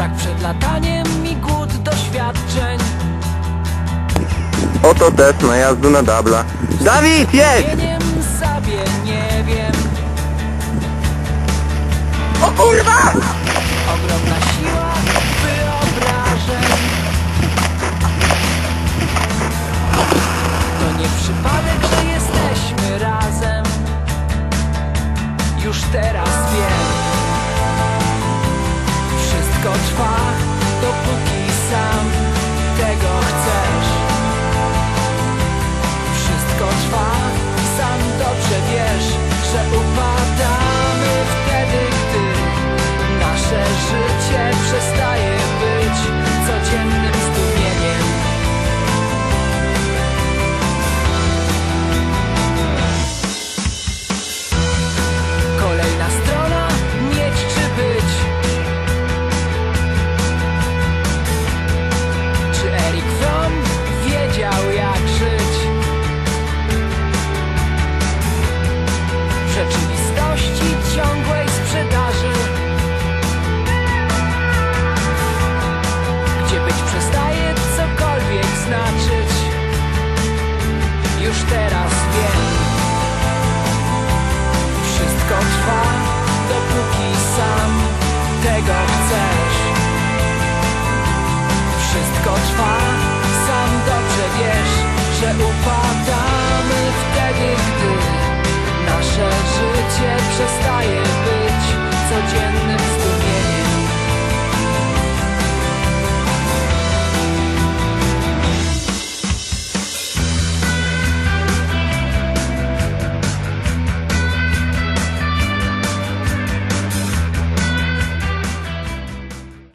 strach przed lataniem i głód doświadczeń. Oto test najazdu na dabla. Dawid, jedź! Zmieniem sobie nie wiem. O kurwa! Ogromna siła wyobrażeń. To nie przypadek, że jesteśmy razem. Już teraz.